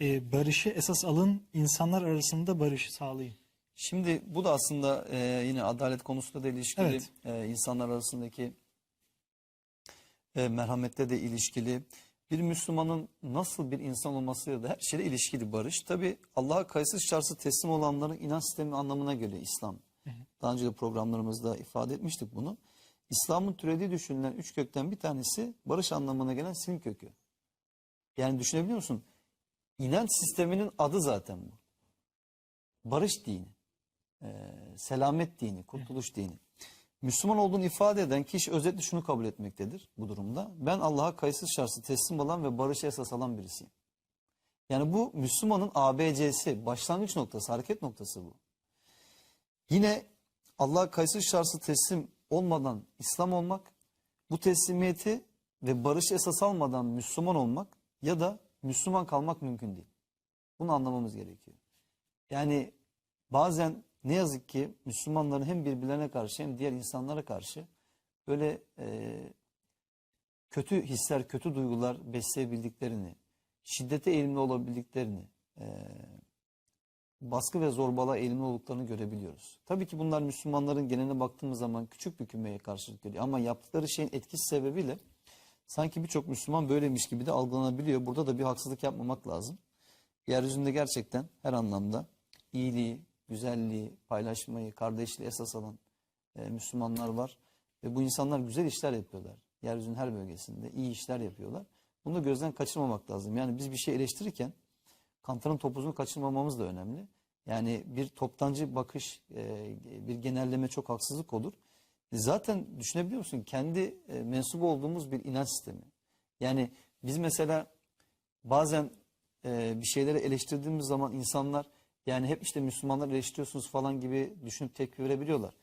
e, barışı esas alın, insanlar arasında barışı sağlayın. Şimdi bu da aslında e, yine adalet konusunda da ilişkili, Evet. e, insanlar arasındaki e, merhamette de ilişkili. Bir Müslümanın nasıl bir insan olmasıyla da her şeyle ilişkili barış. Tabi Allah'a kayıtsız şartsız teslim olanların inanç sistemi anlamına göre İslam. Daha önce de programlarımızda ifade etmiştik bunu. İslam'ın türediği düşünülen üç kökten bir tanesi barış anlamına gelen silm kökü. Yani düşünebiliyor musun? İnanç sisteminin adı zaten bu. Barış dini e, selamet dini, kurtuluş dini. Müslüman olduğunu ifade eden kişi özetle şunu kabul etmektedir bu durumda. Ben Allah'a kayıtsız şartsız teslim olan ve barışı esas alan birisiyim. Yani bu Müslümanın ABC'si, başlangıç noktası, hareket noktası bu. Yine Allah'a kayıtsız şartsız teslim olmadan İslam olmak, bu teslimiyeti ve barışı esas almadan Müslüman olmak ya da Müslüman kalmak mümkün değil. Bunu anlamamız gerekiyor. Yani bazen ne yazık ki Müslümanların hem birbirlerine karşı hem diğer insanlara karşı böyle e, kötü hisler, kötü duygular besleyebildiklerini, şiddete eğilimli olabildiklerini, e, baskı ve zorbalığa eğilimli olduklarını görebiliyoruz. Tabii ki bunlar Müslümanların geneline baktığımız zaman küçük bir kümeye karşılık geliyor. Ama yaptıkları şeyin etkisi sebebiyle sanki birçok Müslüman böyleymiş gibi de algılanabiliyor. Burada da bir haksızlık yapmamak lazım. Yeryüzünde gerçekten her anlamda iyiliği, güzelliği, paylaşmayı, kardeşliği esas alan e, Müslümanlar var. Ve bu insanlar güzel işler yapıyorlar. Yeryüzünün her bölgesinde iyi işler yapıyorlar. Bunu da gözden kaçırmamak lazım. Yani biz bir şey eleştirirken kantarın topuzunu kaçırmamamız da önemli. Yani bir toptancı bakış, e, bir genelleme çok haksızlık olur. Zaten düşünebiliyor musun? Kendi e, mensubu olduğumuz bir inanç sistemi. Yani biz mesela bazen e, bir şeyleri eleştirdiğimiz zaman insanlar yani hep işte Müslümanlar eleştiriyorsunuz falan gibi düşünüp tepki verebiliyorlar.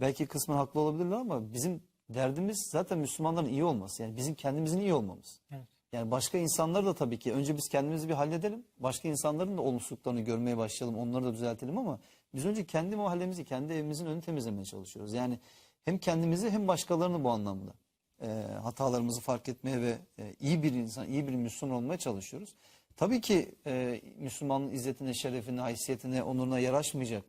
Belki kısmen haklı olabilirler ama bizim derdimiz zaten Müslümanların iyi olması. Yani bizim kendimizin iyi olmamız. Evet. Yani başka insanları da tabii ki önce biz kendimizi bir halledelim. Başka insanların da olumsuzluklarını görmeye başlayalım. Onları da düzeltelim ama biz önce kendi mahallemizi, kendi evimizin önünü temizlemeye çalışıyoruz. Yani hem kendimizi hem başkalarını bu anlamda e, hatalarımızı fark etmeye ve e, iyi bir insan, iyi bir Müslüman olmaya çalışıyoruz. Tabii ki e, Müslümanın izzetine, şerefine, haysiyetine, onuruna yaraşmayacak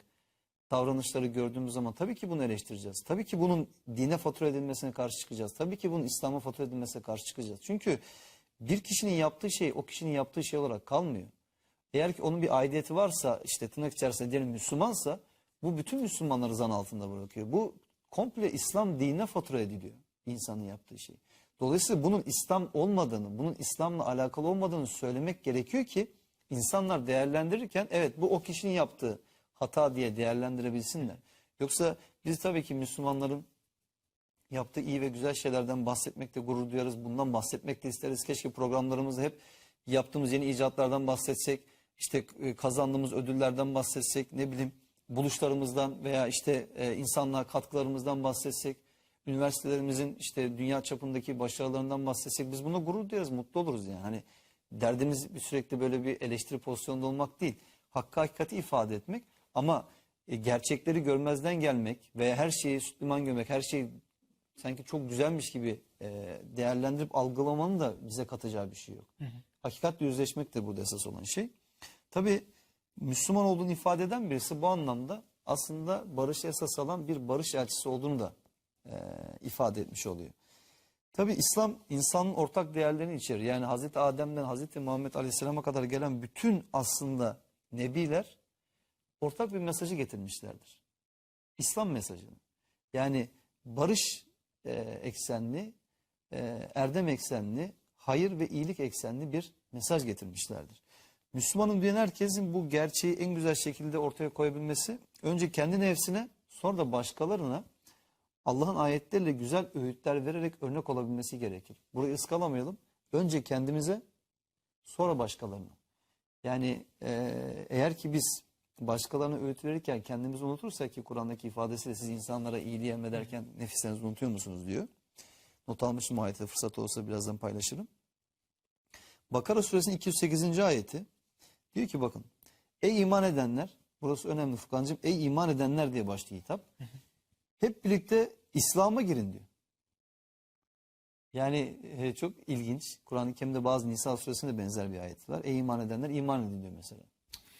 davranışları gördüğümüz zaman tabii ki bunu eleştireceğiz. Tabii ki bunun dine fatura edilmesine karşı çıkacağız. Tabii ki bunun İslam'a fatura edilmesine karşı çıkacağız. Çünkü bir kişinin yaptığı şey o kişinin yaptığı şey olarak kalmıyor. Eğer ki onun bir aidiyeti varsa işte tırnak içerisinde diyelim Müslümansa bu bütün Müslümanları zan altında bırakıyor. Bu komple İslam dinine fatura ediliyor insanın yaptığı şey. Dolayısıyla bunun İslam olmadığını, bunun İslam'la alakalı olmadığını söylemek gerekiyor ki insanlar değerlendirirken evet bu o kişinin yaptığı hata diye değerlendirebilsinler. Yoksa biz tabii ki Müslümanların yaptığı iyi ve güzel şeylerden bahsetmekte gurur duyarız. Bundan bahsetmek de isteriz. Keşke programlarımızda hep yaptığımız yeni icatlardan bahsetsek, işte e, kazandığımız ödüllerden bahsetsek, ne bileyim buluşlarımızdan veya işte e, insanlığa katkılarımızdan bahsetsek, üniversitelerimizin işte dünya çapındaki başarılarından bahsetsek biz buna gurur duyarız, mutlu oluruz yani. Hani derdimiz sürekli böyle bir eleştiri pozisyonunda olmak değil. Hakkı hakikati ifade etmek ama e, gerçekleri görmezden gelmek veya her şeyi Müslüman görmek, her şeyi sanki çok güzelmiş gibi e, değerlendirip algılamanın da bize katacağı bir şey yok. Hakikatle yüzleşmek de burada esas olan şey. Tabi Müslüman olduğunu ifade eden birisi bu anlamda aslında barışı esas alan bir barış elçisi olduğunu da e, ifade etmiş oluyor. Tabi İslam insanın ortak değerlerini içerir. Yani Hazreti Adem'den Hazreti Muhammed Aleyhisselam'a kadar gelen bütün aslında nebiler ortak bir mesajı getirmişlerdir. İslam mesajını. Yani barış e, eksenli, e, erdem eksenli, hayır ve iyilik eksenli bir mesaj getirmişlerdir. Müslümanın diyen herkesin bu gerçeği en güzel şekilde ortaya koyabilmesi, önce kendi nefsine, sonra da başkalarına Allah'ın ayetleriyle güzel öğütler vererek örnek olabilmesi gerekir. Burayı ıskalamayalım. Önce kendimize, sonra başkalarına. Yani e, eğer ki biz başkalarına öğüt verirken kendimizi unutursak ki Kur'an'daki ifadesiyle siz insanlara iyiliği emrederken nefislerinizi unutuyor musunuz diyor. Not almışım ayette fırsat olsa birazdan paylaşırım. Bakara suresinin 208. ayeti diyor ki bakın ey iman edenler burası önemli Furkan'cığım ey iman edenler diye başlıyor hitap. Hep birlikte İslam'a girin diyor. Yani e, çok ilginç. Kur'an-ı Kerim'de bazı Nisa suresinde benzer bir ayet var. Ey iman edenler iman edin diyor mesela.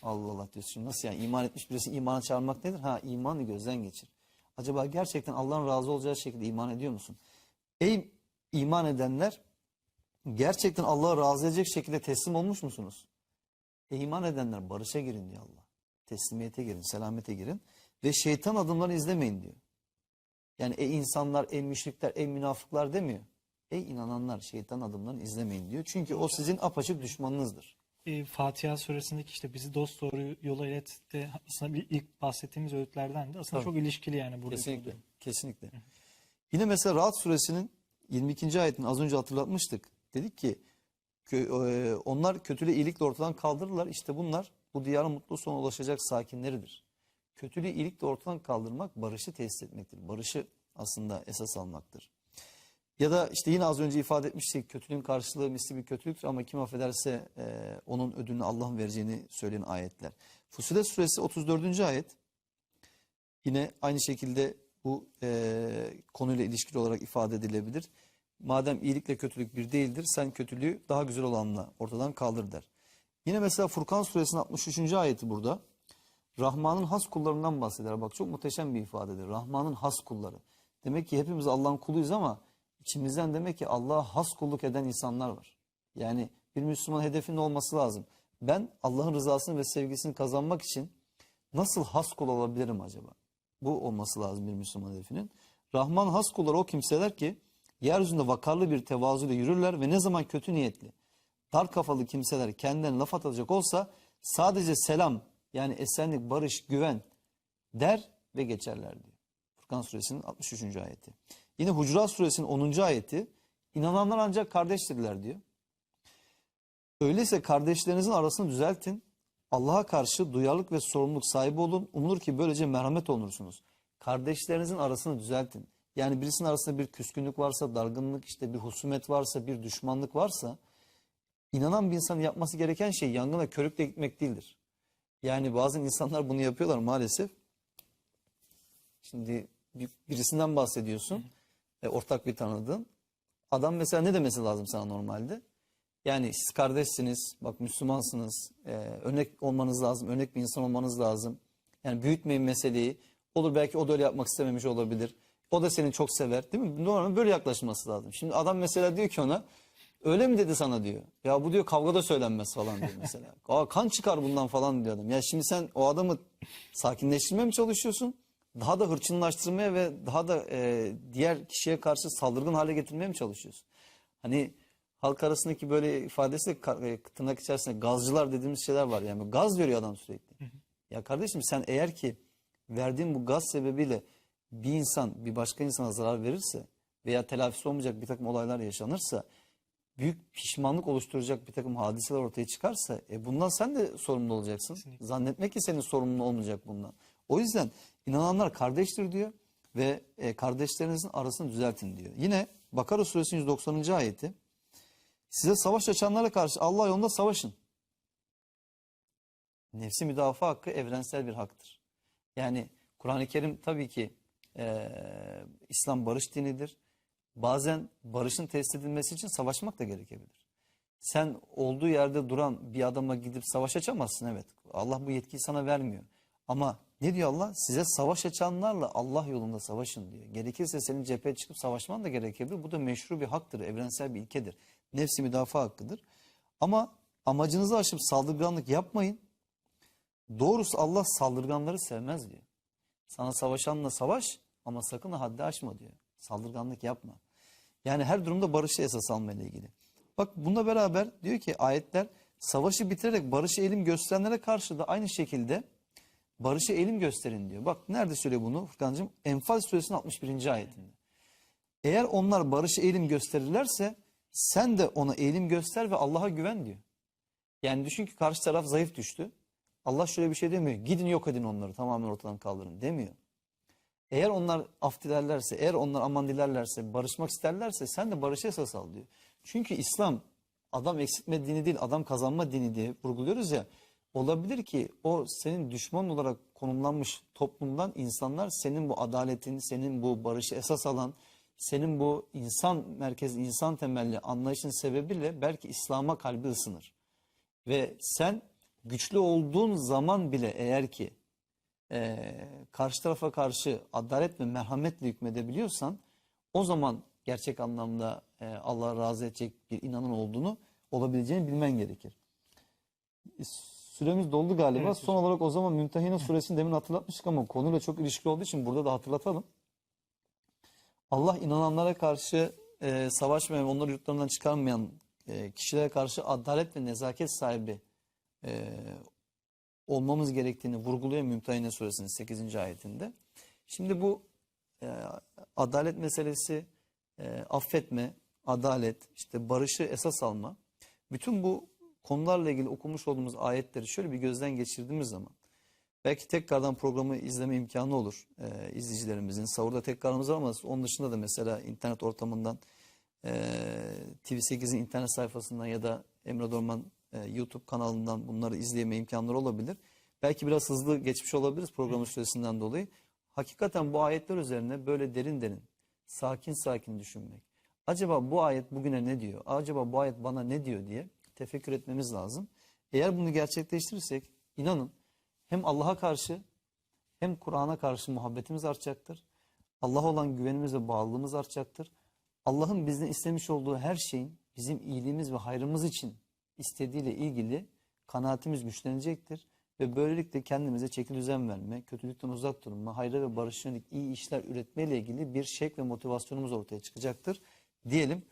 Allah Allah diyorsun. Nasıl yani iman etmiş birisi imana çağırmak nedir? Ha imanı gözden geçir. Acaba gerçekten Allah'ın razı olacağı şekilde iman ediyor musun? Ey iman edenler gerçekten Allah'a razı edecek şekilde teslim olmuş musunuz? Ey iman edenler barışa girin diyor Allah. Teslimiyete girin, selamete girin. Ve şeytan adımlarını izlemeyin diyor. Yani ey insanlar, ey müşrikler, ey münafıklar demiyor. Ey inananlar şeytan adımlarını izlemeyin diyor. Çünkü o sizin apaçık düşmanınızdır. E, Fatiha suresindeki işte bizi dost doğru yola ilet de aslında bir ilk bahsettiğimiz öğütlerden de aslında Tabii. çok ilişkili yani burada. Kesinlikle. Kesinlikle. Yine mesela Rahat suresinin 22. ayetini az önce hatırlatmıştık. Dedik ki e, onlar kötülüğü iyilikle ortadan kaldırırlar. İşte bunlar bu diyarın mutlu sona ulaşacak sakinleridir. Kötülüğü iyilikle ortadan kaldırmak barışı tesis etmektir. Barışı aslında esas almaktır. Ya da işte yine az önce ifade etmiştik kötülüğün karşılığı misli bir kötülüktür ama kim affederse e, onun ödülünü Allah'ın vereceğini söyleyen ayetler. Fusilet suresi 34. ayet Yine aynı şekilde bu e, konuyla ilişkili olarak ifade edilebilir. Madem iyilikle kötülük bir değildir, sen kötülüğü daha güzel olanla ortadan kaldır der. Yine mesela Furkan suresinin 63. ayeti burada. Rahman'ın has kullarından bahseder. Bak çok muhteşem bir ifadedir. Rahman'ın has kulları. Demek ki hepimiz Allah'ın kuluyuz ama içimizden demek ki Allah'a has kulluk eden insanlar var. Yani bir Müslüman hedefinin olması lazım. Ben Allah'ın rızasını ve sevgisini kazanmak için nasıl has kul olabilirim acaba? Bu olması lazım bir Müslüman hedefinin. Rahman has kulları o kimseler ki yeryüzünde vakarlı bir tevazuyla yürürler ve ne zaman kötü niyetli, dar kafalı kimseler kendilerine laf atacak olsa sadece selam yani esenlik, barış, güven der ve geçerler diyor. Furkan suresinin 63. ayeti. Yine Hucurat suresinin 10. ayeti inananlar ancak kardeştirler diyor. Öyleyse kardeşlerinizin arasını düzeltin. Allah'a karşı duyarlılık ve sorumluluk sahibi olun. Umulur ki böylece merhamet olursunuz. Kardeşlerinizin arasını düzeltin. Yani birisinin arasında bir küskünlük varsa, dargınlık, işte bir husumet varsa, bir düşmanlık varsa inanan bir insanın yapması gereken şey yangına körükle gitmek değildir. Yani bazı insanlar bunu yapıyorlar maalesef. Şimdi bir- birisinden bahsediyorsun. E, ortak bir tanıdığın. Adam mesela ne demesi lazım sana normalde? Yani siz kardeşsiniz, bak Müslümansınız, e, örnek olmanız lazım, örnek bir insan olmanız lazım. Yani büyütmeyin meseleyi. Olur belki o da öyle yapmak istememiş olabilir. O da seni çok sever değil mi? Normal böyle yaklaşması lazım. Şimdi adam mesela diyor ki ona öyle mi dedi sana diyor. Ya bu diyor kavgada söylenmez falan diyor mesela. Aa, kan çıkar bundan falan diyor adam. Ya şimdi sen o adamı sakinleştirmeye mi çalışıyorsun? Daha da hırçınlaştırmaya ve daha da e, diğer kişiye karşı saldırgan hale getirmeye mi çalışıyorsun? Hani halk arasındaki böyle ifadesi e, tırnak içerisinde gazcılar dediğimiz şeyler var. Yani gaz veriyor adam sürekli. Ya kardeşim sen eğer ki verdiğin bu gaz sebebiyle bir insan bir başka insana zarar verirse veya telafisi olmayacak bir takım olaylar yaşanırsa büyük pişmanlık oluşturacak bir takım hadiseler ortaya çıkarsa e bundan sen de sorumlu olacaksın. Kesinlikle. Zannetme ki senin sorumlu olmayacak bundan. O yüzden inananlar kardeştir diyor ve e, kardeşlerinizin arasını düzeltin diyor. Yine Bakara suresinin 190. ayeti size savaş açanlara karşı Allah yolunda savaşın. Nefsi müdafaa hakkı evrensel bir haktır. Yani Kur'an-ı Kerim tabii ki e, İslam barış dinidir. Bazen barışın tesis edilmesi için savaşmak da gerekebilir. Sen olduğu yerde duran bir adama gidip savaş açamazsın evet. Allah bu yetkiyi sana vermiyor. Ama ne diyor Allah? Size savaş açanlarla Allah yolunda savaşın diyor. Gerekirse senin cepheye çıkıp savaşman da gerekebilir. Bu da meşru bir haktır, evrensel bir ilkedir. Nefsi müdafaa hakkıdır. Ama amacınızı aşıp saldırganlık yapmayın. Doğrusu Allah saldırganları sevmez diyor. Sana savaşanla savaş ama sakın ha haddi aşma diyor. Saldırganlık yapma. Yani her durumda barışı esas almayla ilgili. Bak bununla beraber diyor ki ayetler savaşı bitirerek barışı elim gösterenlere karşı da aynı şekilde barışı elim gösterin diyor. Bak nerede söylüyor bunu Furkan'cığım? Enfal suresinin 61. ayetinde. Eğer onlar barışı eğilim gösterirlerse sen de ona eğilim göster ve Allah'a güven diyor. Yani düşün ki karşı taraf zayıf düştü. Allah şöyle bir şey demiyor. Gidin yok edin onları tamamen ortadan kaldırın demiyor. Eğer onlar af dilerlerse, eğer onlar aman dilerlerse, barışmak isterlerse sen de barışı esas al diyor. Çünkü İslam adam eksiltme dini değil, adam kazanma dini diye vurguluyoruz ya. Olabilir ki o senin düşman olarak konumlanmış toplumdan insanlar senin bu adaletin, senin bu barışı esas alan, senin bu insan merkezi, insan temelli anlayışın sebebiyle belki İslam'a kalbi ısınır. Ve sen güçlü olduğun zaman bile eğer ki eee, karşı tarafa karşı adalet ve merhametle hükmedebiliyorsan o zaman gerçek anlamda eee Allah razı edecek bir inanın olduğunu olabileceğini bilmen gerekir. Süremiz doldu galiba. Evet Son olarak o zaman Mümtehine suresini demin hatırlatmıştık ama konuyla çok ilişkili olduğu için burada da hatırlatalım. Allah inananlara karşı e, savaşmayan, onları yurtlarından çıkarmayan e, kişilere karşı adalet ve nezaket sahibi e, olmamız gerektiğini vurguluyor Mümtehine suresinin 8. ayetinde. Şimdi bu e, adalet meselesi, e, affetme, adalet, işte barışı esas alma, bütün bu konularla ilgili okumuş olduğumuz ayetleri şöyle bir gözden geçirdiğimiz zaman belki tekrardan programı izleme imkanı olur e, izleyicilerimizin. Sahurda tekrarımız var ama onun dışında da mesela internet ortamından e, TV8'in internet sayfasından ya da Emre Dorman e, YouTube kanalından bunları izleyeme imkanları olabilir. Belki biraz hızlı geçmiş olabiliriz programın süresinden dolayı. Hakikaten bu ayetler üzerine böyle derin derin, sakin sakin düşünmek. Acaba bu ayet bugüne ne diyor? Acaba bu ayet bana ne diyor diye tefekkür etmemiz lazım. Eğer bunu gerçekleştirirsek inanın hem Allah'a karşı hem Kur'an'a karşı muhabbetimiz artacaktır. Allah'a olan güvenimiz ve bağlılığımız artacaktır. Allah'ın bizden istemiş olduğu her şeyin bizim iyiliğimiz ve hayrımız için istediğiyle ilgili kanaatimiz güçlenecektir. Ve böylelikle kendimize çeki düzen verme, kötülükten uzak durma, hayra ve barışa iyi işler üretmeyle ilgili bir şek ve motivasyonumuz ortaya çıkacaktır. Diyelim